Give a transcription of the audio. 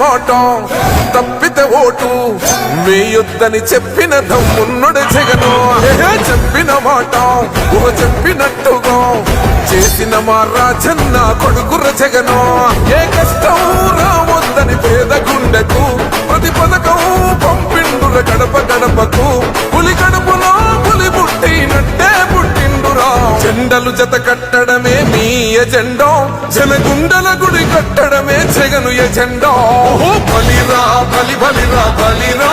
మాట తప్పితే ఓటు. మీ యుద్ధని చెప్పిన దమ్మున్నడు జగను. చెప్పిన మాట ఊహ చెప్పినట్టుగా. చేసిన మా రాజన్న కొడుకుర జగను. ఏ కష్టం రావద్దని పేద గుండెకు ప్రతి పథకం పంపిండుర గడప గడపకు. పులి గడపలో గుండలు జత కట్టడమే మీ ఎజెండో. జనగుండల గుడి కట్టడమే జగను ఎజెండో. బలిరా బలి బలిరా బలిరా.